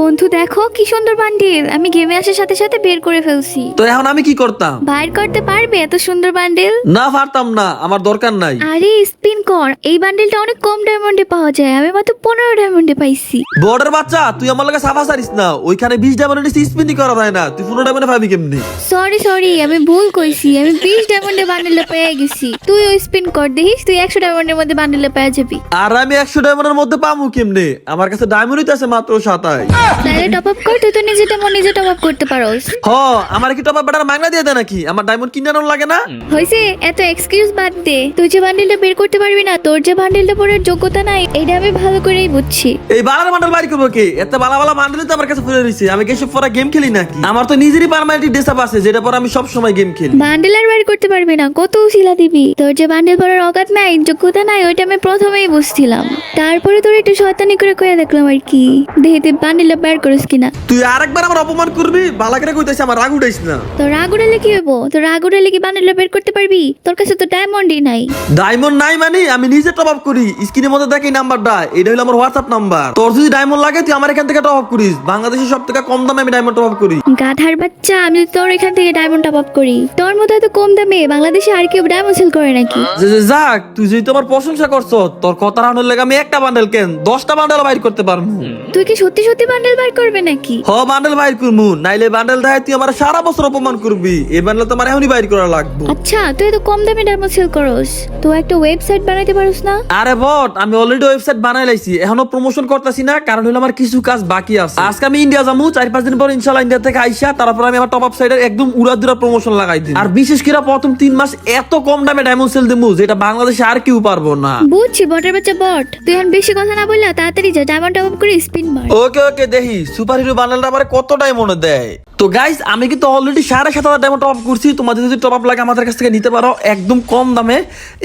বন্ধু দেখো কি সুন্দর বান্ডিল। আমি গেমে আসার সাথে সাথে বের করে ফেলছি। তো এখন আমি কি করতাম? বাইর করতে পারবে এত সুন্দর বান্ডিল? না পারতাম না। আমার দরকার নাই। আরে স্পিন কর। এই বান্ডিলটা অনেক কম ডায়মন্ডে পাওয়া যায়। আমি মাত্র পনেরো ডায়মন্ডে পাইছি। বর্ডার বাচ্চা তুই আমার লাগে সাফা সারিস না। ওইখানে বিশ ডায়মন্ড স্পিনই করা যায় না। তুই পনেরো ডায়মন্ডে পাবি কেমনি? সরি সরি আমি ভুল কইছি। আমি বিশ ডায়মন্ডে বান্ডিলটা পেয়ে গেছি। তুই ওই স্পিন কর দেখিস তুই একশো ডায়মন্ডের মধ্যে বান্ডিলটা পেয়ে যাবি। আর আমি একশো ডায়মন্ডের মধ্যে পাবো কেমনে? আমার কাছে ডায়মন্ডই তো আছে মাত্র সাতাই তাহলে টপ আপ কর তুই তো নিজে তেমন নিজে টপ আপ করতে পারোস। হ আমার কি টপা বেটার মাগনা দিয়ে দেয় নাকি? আমার ডায়মন্ড লাগে না? হয়েছে এত এক্সকিউজ বাদ দে। তুই যে বান্ডিলটা বের করতে পারবি না তোর যে বান্ডিলটা পড়ার যোগ্যতা নাই এটা আমি ভালো করেই বুঝছি। এই বালার বান্ডেল বাড়ি করব কে? এত বালা বালা বান্ডেল তো আমার কাছে ফুলে রয়েছে আমি কেসব পরা গেম খেলি নাকি? আমার তো নিজেরই পারমানেন্ট ডেসাপ আছে যেটা পর আমি সব সময় গেম খেলি। বান্ডেল আর বের করতে পারবি না কত উশিলা দিবি? তোর যে বান্ডেল পড়ার অকাত নাই যোগ্যতা নাই ওইটা আমি প্রথমেই বুঝছিলাম। তারপরে তোর একটু শয়তানি করে করে দেখলাম আর কি। দেখে তুই বান্ডেলটা বের করিস কিনা? তুই আরেকবার আমার অপমান করবি? করে কইতেছি আমার রাগ উঠাইস না। তোর রাগ উড়ালে কি হইব? তোর রাগ উড়ালে কি বান্ডেলটা বের করতে পারবি? তোর কাছে তো ডায়মন্ডই নাই। ডায়মন্ড নাই মানে আমি নিজে টপ আপ করি। স্ক্রিনের মধ্যে দেখি নাম্বারটা এটা হলো আমার হোয়াটসঅ্যাপ নাম্বার তোর যদি ডায়মন্ড লাগে তুই আমার এখান থেকে টপ আপ করিস। বাংলাদেশের সব থেকে কম দামে আমি ডায়মন্ড টপ আপ করি। গাধার বাচ্চা আমি তোর এখান থেকে ডায়মন্ড টপ আপ করি। তোর মতো এত কম দামে বাংলাদেশে আর কেউ ডায়মন্ড সেল করে নাকি? যে যে যাক তুই যদি তোমার প্রশংসা করছ তোর কথা রানোর লেগে আমি একটা বান্ডেল কেন? দশটা বান্ডেল বাইর করতে পারব। তুই কি সত্যি সত্যি বান্ডেল বার করবে নাকি? হ বান্ডেল বাইর করব নাইলে বান্ডেল দেয় তুই আমার সারা বছর অপমান করবি। এই বান্ডেল তোমার এখনই বাইর করা লাগবে। আচ্ছা তুই এত কম দামে ডায়মন্ড সেল করস। তো একটা ওয়েবসাইট বানাইতে পারোস না? আরে বট আমি অলরেডি ওয়েবসাইট বানাই লাইছি। এখনও প্রমোশন করতেছি না কারণ হলো আমার কিছু কাজ বাকি আছে। আজকে আমি ইন্ডিয়া যাব চার পাঁচ দিন পর ইনশাল্লাহ ইন্ডিয়া থেকে আইসা তারপর আমি আমার টপ আপ সাইডের একদম উড়া দুরা প্রমোশন লাগাই দিই আর বিশেষ করে প্রথম তিন মাস এত কম দামে ডায়মন্ড সেল দিমু যেটা বাংলাদেশে আর কেউ পারব না। বুঝছি বটের বাচ্চা বট। তুই এখন বেশি কথা না বললা তাড়াতাড়ি যা ডায়মন্ড টপ আপ করে স্পিন মার। ওকে ওকে দেখি সুপার হিরো বান্ডেলটা আমার কত ডায়মন্ড দেয়। তো গাইস আমি কিন্তু অলরেডি সাড়ে সাত হাজার ডায়মন্ড টপ করছি। তোমাদের যদি টপ আপ লাগে আমাদের কাছ থেকে নিতে পারো একদম কম দামে।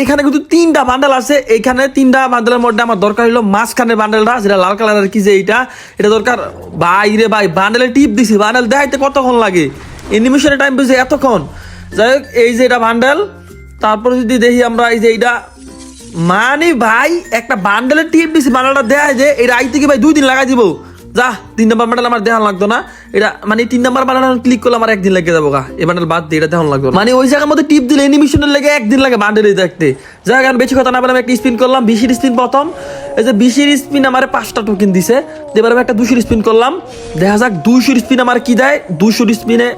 এখানে কিন্তু তিনটা বান্ডেল আছে। এখানে তিনটা বান্ডেলের মধ্যে আমার দরকার হলো মাঝখানের বান্ডেলটা যেটা লাল কালারের কি যে এইটা। এটা দরকার, ভাই রে ভাই বান্ডেলে টিপ দিছি। বান্ডেল দেখাইতে কতক্ষণ লাগে? এনিমেশনের টাইম বুঝে এতক্ষণ। যাই হোক, এই যে এটা বান্ডেল তারপরে যদি দেখি আমরা এই যে এইটা। মানে ভাই, একটা বান্ডেলের টিপ দিছি। বান্ডেলটা দেয় যে, এটা আই থেকে ভাই দুই দিন লাগাই দিব। যা, তিন নম্বর বান্ডেল আমার দেখান লাগতো না। এটা মানে তিন নম্বর বান্ডেল ক্লিক করলে আমার একদিন লেগে যাব গা। এ বান্ডেল বাদ দিয়ে এটা দেখান লাগতো মানে ওই জায়গার মধ্যে টিপ দিলে এনিমেশনের লেগে একদিন লাগে বান্ডেল দেখতে। যা এখন বেশি কথা না বলে আমি একটা স্পিন করলাম, বিশের স্পিন প্রথম। এই যে বিশের স্পিন আমার পাঁচটা টোকেন দিছে। এবার আমি একটা দুশোর স্পিন করলাম। দেখা যাক, দুশোর স্পিন আমার কি দেয়? দুশোর স্পিনে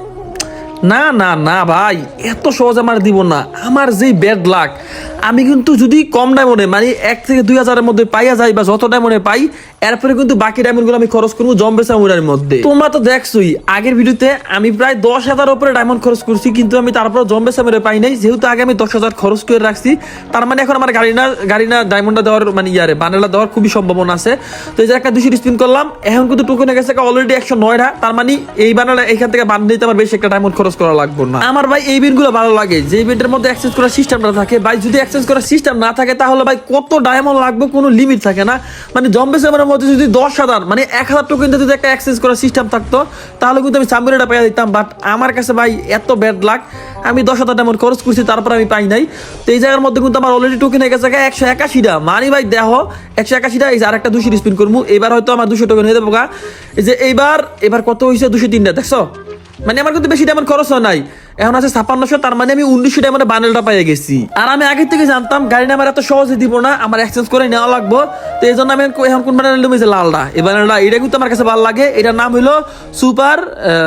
না না না ভাই, এত সহজ আমার দিব না। আমার যেই ব্যাড লাক আমি কিন্তু যদি কম ডায়মন্ডে মানে এক থেকে দুই হাজারের মধ্যে পাইয়া যাই বা যত ডায়মন্ডে পাই, এরপরে কিন্তু বাকি ডায়মন্ডগুলো আমি খরচ করব জম্বে সামুরার মধ্যে। তোমরা তো দেখছোই, আগের ভিডিওতে আমি প্রায় দশ হাজার উপরে ডায়মন্ড খরচ করছি, কিন্তু আমি তারপর জম্বে সামুরে পাই নাই। যেহেতু আগে আমি দশ হাজার খরচ করে রাখছি, তার মানে এখন আমার গাড়ি না গাড়ি না ডায়মন্ডটা দেওয়ার মানে ইয়ারে, বানেলা দেওয়ার খুবই সম্ভাবনা আছে। তো এই যে একটা দুশো স্পিন করলাম, এখন কিন্তু টোকেন গেছে অলরেডি একশো নয়টা তার মানে এই বানালা এখান থেকে বান নিতে আমার বেশি একটা ডায়মন্ড খরচ করা লাগবে না। আমার ভাই এই বিনগুলো ভালো লাগে। যে ইভেন্টের মধ্যে অ্যাক্সেস করার সিস্টেমটা থাকে, ভাই যদি অ্যাক্সেস করার সিস্টেম না থাকে, তাহলে ভাই কত ডায়মন্ড লাগবে কোনো লিমিট থাকে না। মানে জম্বে সেভেনের মধ্যে যদি দশ হাজার মানে এক হাজার টোকেন যদি একটা অ্যাক্সেস করার সিস্টেম থাকতো, তাহলে কিন্তু আমি সাবমিনেটা পাইয়া দিতাম। বাট আমার কাছে ভাই এত ব্যাড লাগ আমি দশ হাজার ডায়মন্ড খরচ করছি, তারপর আমি পাই নাই। তো এই জায়গার মধ্যে কিন্তু আমার অলরেডি টোকেন হয়ে গেছে একশো একাশিটা। মানে ভাই দেহ, একশো একাশিটা, এই যে আরেকটা দুশো স্পিন করব। এবার হয়তো আমার দুশো টোকেন হয়ে যাব। এই যে এইবার, এবার কত হয়েছে দুশো তিনটা, দেখছ? মানে আমার কিন্তু বেশি ডায়মন্ড খরচ হয় নাই। এখন আছে ছাপান্নশো তার মানে আমি উনিশশো ডায়মন্ডে বান্ডেলটা পেয়ে গেছি। আর আমি আগে থেকে জানতাম, গাড়ি নাম্বার এত সহজে দিব না, আমার এক্সচেঞ্জ করে নেওয়া লাগবো। তো এই জন্য আমি এখন- কোন বান্ডেল নেমেছে লালটা এই বান্ডেলটা এটা কিন্তু আমার কাছে ভালো লাগে। এটার নাম হলো super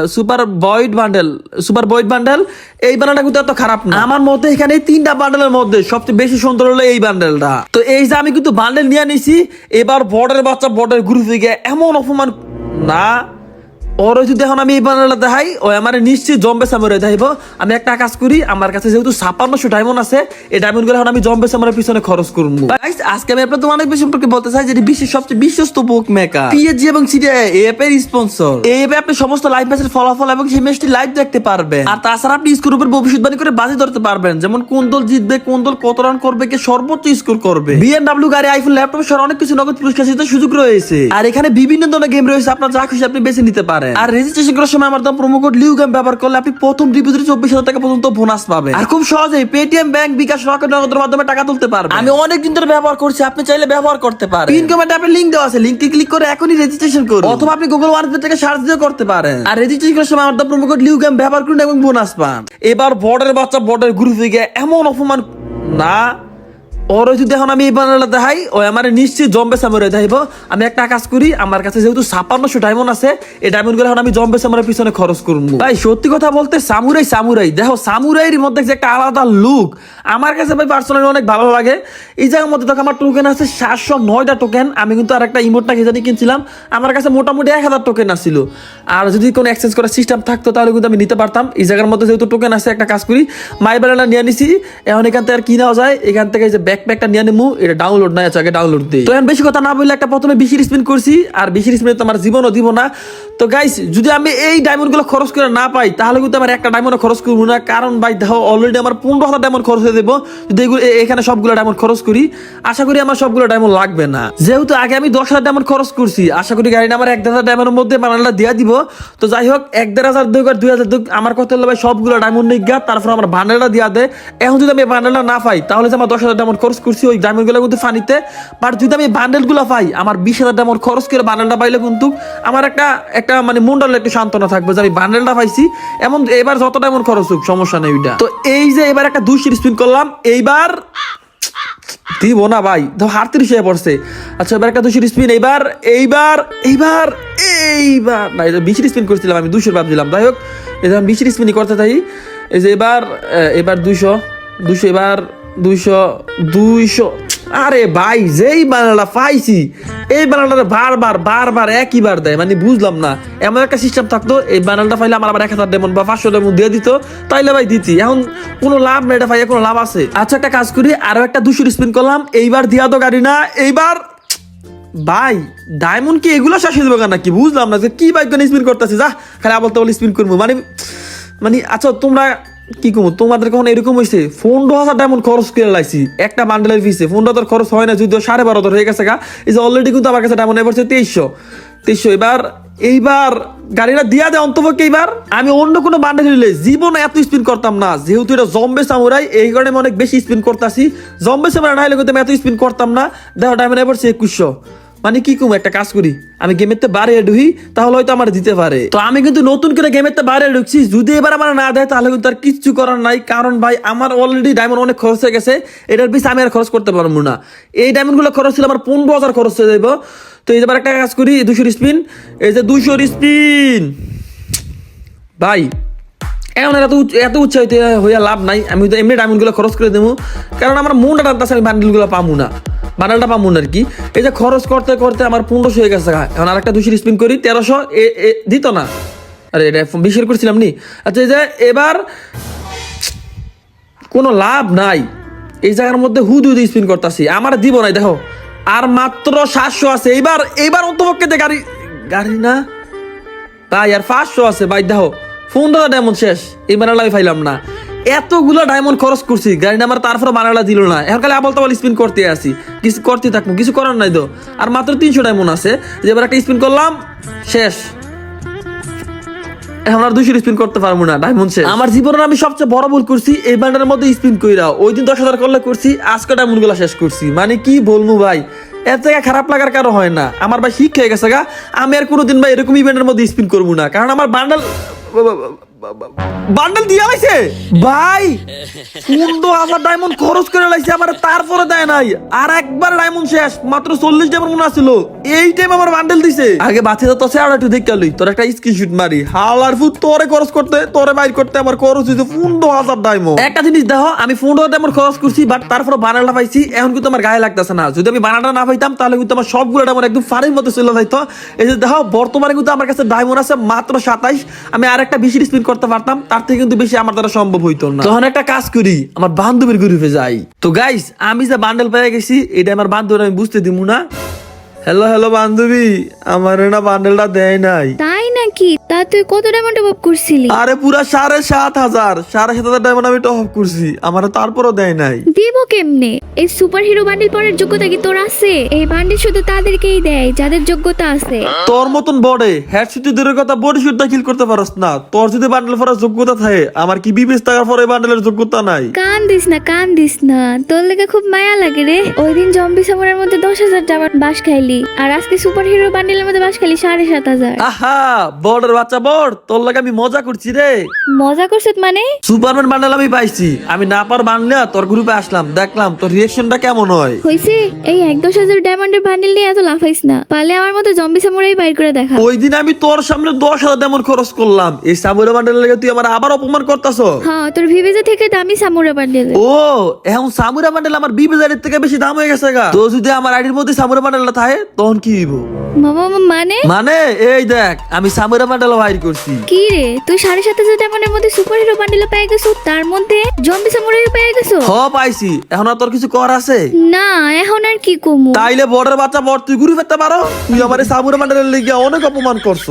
super Boyd bundle super Boyd bundle এই বান্ডেলটা কিন্তু এত খারাপ না। আমার মতে এখানে তিনটা বান্ডেলের মধ্যে সবচেয়ে বেশি সুন্দর হলো এই বান্ডেলটা তো এই যে আমি কিন্তু বান্ডেল নিয়ে নিছি, এবার বর্ডের বাচ্চা বর্ডের গ্রুপ থেকে এমন অপমান না। ওর যদি এখন আমি এই বানালা দেখাই, ওই আমার নিশ্চিত জম্বে সামরে দেখাইব। আমি একটা কাজ করি, আমার কাছে যেহেতু ছাপান্নশো ডায়মন্ড আছে, এই ডায়মন্ডগুলো এখন আমি জম্বে সামরের পিছনে খরচ করব। আজকে আমি আপনাদের অনেক বেশি সম্পর্কে বলতে চাই যে এটি বিশ্বের সবচেয়ে বিশ্বস্ত বুক মেকার পিএইচজি এবং সিডিআই এই অ্যাপের স্পন্সর এই অ্যাপে আপনি সমস্ত লাইভ ম্যাচের ফলাফল এবং সেই ম্যাচটি লাইভ দেখতে পারবেন। আর তাছাড়া আপনি স্কোর উপর ভবিষ্যৎবাণী করে বাজি ধরতে পারবেন, যেমন কোন দল জিতবে, কোন দল কত রান করবে, কে সর্বোচ্চ স্কোর করবে। বিএনডব্লিউ গাড়ি আইফোন ল্যাপটপ সহ অনেক কিছু নগদ পুরস্কার সুযোগ রয়েছে। আর এখানে বিভিন্ন ধরনের গেম রয়েছে, আপনার যা খুশি আপনি বেছে নিতে পারেন। পারেন আর রেজিস্ট্রেশন করার সময় আমার দাম প্রোমো কোড লিউ গেম ব্যবহার করলে আপনি প্রথম ডিপোজিটে চব্বিশ হাজার টাকা পর্যন্ত বোনাস পাবেন। আর খুব সহজেই পেটিএম ব্যাংক বিকাশ রকেট নগদের মাধ্যমে টাকা তুলতে পারবেন। আমি অনেক দিন ধরে ব্যবহার করছি আপনি চাইলে ব্যবহার করতে পারেন। পিন কমেন্টে আপনি লিংক দেওয়া আছে লিংকে ক্লিক করে এখনই রেজিস্ট্রেশন করুন। অথবা আপনি গুগল ওয়ালেট থেকে সার্চ দিয়ে করতে পারেন। আর রেজিস্ট্রেশন করার সময় আমার দাম প্রোমো কোড লিউ গেম ব্যবহার করুন এবং বোনাস পান। এবার বর্ডের বাচ্চা বর্ডের গ্রুপে গিয়ে এমন অপমান না। ওর যদি এখন আমি এই বানালা দেখাই, ওই আমার নিশ্চিত জম্বে সামরে দেখাইব। আমি একটা কাজ করি, আমার কাছে যেহেতু ছাপান্নশো ডায়মন্ড আছে, এই ডায়মন্ডগুলো এখন আমি জম্বে সামরের পিছনে খরচ করব। ভাই, সত্যি কথা বলতে সামুরাই সামুরাই। দেখো, সামুরাইয়ের মধ্যে যে একটা আলাদা লুক আমার কাছে ভাই পার্সোনালি অনেক ভালো লাগে। এই জায়গার মধ্যে দেখো, আমার টোকেন আছে সাতশো নয়টা টোকেন আমি কিন্তু আর একটা ইমোটটা কি জানি কিনছিলাম, আমার কাছে মোটামুটি এক হাজার টোকেন আসছিল আর যদি কোনো এক্সচেঞ্জ করার সিস্টেম থাকতো, তাহলে কিন্তু আমি নিতে পারতাম। এই জায়গার মধ্যে যেহেতু টোকেন আছে, একটা কাজ করি মাই বেলাটা নিয়ে নিছি। এখন এখান থেকে আর কি নেওয়া যায়? এখান থেকে যে ব্যাকপ্যাকটা নিয়ে নেব এটা ডাউনলোড নাই আছে আগে ডাউনলোড দিই। তো এখন বেশি কথা না বললে একটা প্রথমে বিশির স্পিন করছি, আর বিশির স্পিনে তো আমার জীবনও দিব না। তো গাইস যদি আমি এই ডায়মন্ডগুলো খরচ করে না পাই, তাহলে কিন্তু আমার একটা ডায়মন্ড খরচ করব না, কারণ ভাই দেখো অলরেডি আমার পনেরো হাজার ডায়মন্ড খরচ হয়ে দেবো যদি এগুলো এখানে সবগুলো ডায়মন্ড খরচ করি, আশা করি আমার সবগুলো ডায়মন্ড লাগবে না। যেহেতু আগে আমি দশ হাজার ডায়মন্ড খরচ করছি, আশা করি গাড়িটা আমার এক হাজার ডায়মন্ডের মধ্যে বানানটা দিয়ে দিব। তো যাই হোক, এক দেড় হাজার দুই দুই হাজার দুই আমার কথা হলো ভাই, সবগুলো ডায়মন্ড গিয়া তারপর আমার বান্ডেলটা দিয়া দেয় এখন যদি আমি বান্ডেলটা না পাই, তাহলে যে আমার দশ হাজার ডায়মন্ড খরচ করছি ওই ডায়মন্ডগুলো কিন্তু ফানিতে বাট যদি আমি বান্ডেলগুলো পাই, আমার বিশ হাজার ডায়মন্ড খরচ করে বান্ডেলটা পাইলে কিন্তু আমার একটা একটা মানে মন্ডল একটু সান্ত্বনা থাকবে যে আমি বান্ডেলটা পাইছি। এমন এবার যত ডায়মন্ড খরচ হোক, সমস্যা নেই ওইটা। তো এই যে এবার একটা দুশির স্পিন করলাম, এইবার দিব না ভাই, ধর আটত্রিশ হয়ে পড়ছে। আচ্ছা এবার একটা দুশোর স্পিন এইবার এইবার এইবার এইবার। না এটা বিশের স্পিন করছিলাম, আমি দুশোর ভাবছিলাম যাই হোক, এই আমি বিশের স্পিনই করতে থাকি এই যে এবার এবার দুইশো দুশো এবার দুইশো দুইশো, আরে ভাই, যেই বানালা পাইছি, এই বানালটা বারবার বারবার একই বার দেয় মানে বুঝলাম না। এমন একটা সিস্টেম থাকতো, এই বানালটা পাইলে আমার আবার এক হাজার ডেমন বা পাঁচশো ডেমন দিয়ে দিত, তাইলে ভাই দিতি। এখন কোনো লাভ নেই এটা ভাই কোনো লাভ আছে। আচ্ছা একটা কাজ করি, আরও একটা দুশো স্পিন করলাম, এইবার দিয়া তো গাড়ি না, এইবার ভাই ডায়মন্ড কি এগুলো যাবে কেন নাকি? বুঝলাম না যে কি বাইক স্পিন করতেছে, যা, খালি আবার তো স্পিন করব। মানে মানে আচ্ছা তোমরা কি কমো, তোমাদের কখন এরকম হয়েছে পনেরো হাজার ডায়মন্ড খরচ করে লাইছি। একটা বান্ডেলের পিছে পনেরো হাজার খরচ হয় না, যদিও সাড়ে বারো হাজার হয়ে গেছে গা। এই যে অলরেডি কিন্তু আমার কাছে ডায়মন্ড এবার তেইশশো। তেইশশো। এবার, এইবার গাড়িটা দিয়া দেয় অন্তপক্ষে এইবার। আমি অন্য কোনো বান্ডেল নিলে জীবনে এত স্পিন করতাম না। যেহেতু এটা জম্বে সামুরাই এই কারণে আমি অনেক বেশি স্পিন করতেছি। জম্বে সামুরাই না হলে কিন্তু আমি এত স্পিন করতাম না। দেখো ডায়মন্ড এবার একুশশো। মানে কি কম একটা কাজ করি? আমি গেমের তে বারে ঢুকি, তাহলে হয়তো আমার দিতে পারে। তো আমি কিন্তু নতুন করে গেমের তে বারে ঢুকছি, যদি এবার আমার না দেয়, তাহলে কিন্তু আর কিচ্ছু করার নাই। কারণ ভাই, আমার অলরেডি ডায়মন্ড অনেক খরচ হয়ে গেছে, এটার পিছিয়ে আমি আর খরচ করতে পারব না। এই ডায়মন্ডগুলো খরচ ছিল আমার পনেরো হাজার খরচ হয়ে যাব তো এই একটা কাজ করি দুশোর স্পিন এই যে দুশোর স্পিন ভাই, এখন এত এত উৎসাহিত হইয়া লাভ নাই, আমি তো এমনি ডায়মন্ডগুলো খরচ করে দেবো। কারণ আমার মনটা টানতেছে, আমি বান্ডেলগুলো পাবো না। বান্ডেলটা পাবো না আর কি। এই যে খরচ করতে করতে আমার পনেরোশো হয়ে গেছে এখন আর একটা দুশো স্পিন করি, তেরোশো, এ দিত না। আরে, এটা বিশের করছিলাম নি। আচ্ছা এই যে এবার কোনো লাভ নাই। এই জায়গার মধ্যে হুদ হুদ স্পিন করতেছি। আমার দিব নাই, দেখো। আর মাত্র সাতশো আছে। এইবার এইবার অন্তপক্ষে গাড়ি গাড়ি না? তাই আর পাঁচশো আছে। ভাই, দেখো, ফোন দাদা ডায়মন্ড শেষ। এই বানালা আমি পাইলাম না। এতগুলো ডায়মন্ড খরচ করছি গাড়ি আমার তারপরে বানালা দিল না। এখন খালি আবল তাবল স্পিন করতে আসি কিছু করতে থাকব, কিছু করার নাই তো। আর মাত্র তিনশো ডায়মন্ড আছে। যে এবার একটা স্পিন করলাম, শেষ। এখন আর স্পিন করতে পারব না ডায়মন্ড শেষ। আমার জীবনে আমি সবচেয়ে বড় ভুল করছি, এই ব্যান্ডের মধ্যে স্পিন কইরা। ওই দিন দশ হাজার করলে করছি, আজকে ডায়মন্ডগুলা শেষ করছি। মানে কি বলব ভাই? এর থেকে খারাপ লাগার কারও হয় না। আমার ভাই শিখ হয়ে গেছে গা, আমি আর কোনোদিন ভাই এরকম ইভেন্টের মধ্যে স্পিন করব না। কারণ আমার বান্ডেল বান্ডেল দিয়া লাইছে? ভাই পনেরো হাজার ডায়মন্ড খরচ করে লাইছে আমার তারপরে দেয় নাই। আর একবার ডায়মন্ড শেষ মাত্র চল্লিশ ডায়মন্ড মনে এই টাইম আমার বান্ডেল দিছে। আগে বাচ্চা তো চেহারা একটু লই। তোর একটা স্ক্রিনশট মারি। হালার ফুট তোরে খরচ করতে তোরে বাইর করতে আমার খরচ হয়েছে পনেরো হাজার ডায়মন্ড একটা জিনিস দেখো আমি পনেরো হাজার ডায়মন্ড খরচ করছি বাট তারপরে বানালটা পাইছি এখন কিন্তু আমার গায়ে লাগতেছে না। যদি আমি বানাটা না পাইতাম তাহলে কিন্তু আমার সবগুলো ডায়মন্ড একদম ফারের মতো চলে যাইতো। এই যে দেখো বর্তমানে কিন্তু আমার কাছে ডায়মন্ড আছে মাত্র সাতাইশ। আমি আর একটা বেশি স্পিন করতে পারতাম তার থেকে কিন্তু বেশি আমার দ্বারা সম্ভব হইতো না। তখন একটা কাজ করি আমার বান্ধবীর গ্রুপে যাই। তো গাইস আমি যে বান্ডেল পেয়ে গেছি এটা আমার বান্ধবীর আমি বুঝতে দিব না। হ্যালো হ্যালো বান্ধবী। আমার না বান্ডেলটা দেয় নাই। কি? তা তুই কত ডায়মন্ড টপ আপ করছিলি? আরে পুরা সাড়ে সাত হাজার। সাড়ে সাত হাজার ডায়মন্ড আমি টপ করছি। আমার তারপরও দেয় নাই। দিব কেমনে? এই সুপার হিরো বান্ডিল পরের যোগ্যতা কি তোর আছে? এই বান্ডিল শুধু তাদেরকেই দেয় যাদের যোগ্যতা আছে। তোর মতন বডে হেড শুট দূরের কথা বডি শুটটা কিল করতে পারস না। তোর যদি বান্ডেল পরার যোগ্যতা থাকে আমার কি বিবেচ টাকার পরে বান্ডেলের যোগ্যতা নাই? কান দিস না কান দিস না। তোর লেগে খুব মায়া লাগে রে। ওই দিন জম্বি সামরের মধ্যে দশ হাজার টাকার বাস খাইলি আর আজকে সুপার হিরো বান্ডিলের মধ্যে বাস খাইলি সাড়ে সাত হাজার। আহা বড়ের বাচ্চা বড় তোর লাগে আমি মজা করছি রে। মজা করছিস মানে? সুপারম্যান বান্ডেল আমি পাইছি। আমি না পার বানলে তোর গ্রুপে আসলাম দেখলাম তোর রিয়েকশনটা কেমন হয়। হইছে এই এক দশ হাজার ডায়মন্ডের বান্ডিল নিয়ে এত লাফাইস না। পারলে আমার মতো জম্বি সামুরাই বাইর করে দেখা। ওই দিন আমি তোর সামনে দশ হাজার তেমন খরচ করলাম। এই সাবুরে বান্ডেল লেগে তুই আমার আবার অপমান করতাছ? হ্যাঁ তোর ভিভেজে থেকে দামি সামুরা বান্ডিল ও এখন সামুরা বান্ডেল আমার বিশ হাজারের থেকে বেশি দাম হয়ে গেছে গা। তো যদি আমার আইডির মধ্যে সামুরা বান্ডেলটা থাকে তখন কি হইব? মামা মানে? মানে এই দেখ আমি সামুরা বান্ডেল বাইর করছি। কি রে? তুই সাড়ে সাত হাজার ডায়মন্ডের মধ্যে সুপার হিরো বান্ডেল পেয়ে গেছো তার মধ্যে জম্বি সামুরাই পেয়ে গেছো? হ পাইছি। এখন আর তোর কিছু কর আছে? না এখন আর কি কমু? তাইলে বড়ের বাচ্চা বড় তুই গুরু পেতে পারো? তুই আমার সামুরা বান্ডেলের লেগে অনেক অপমান করছ।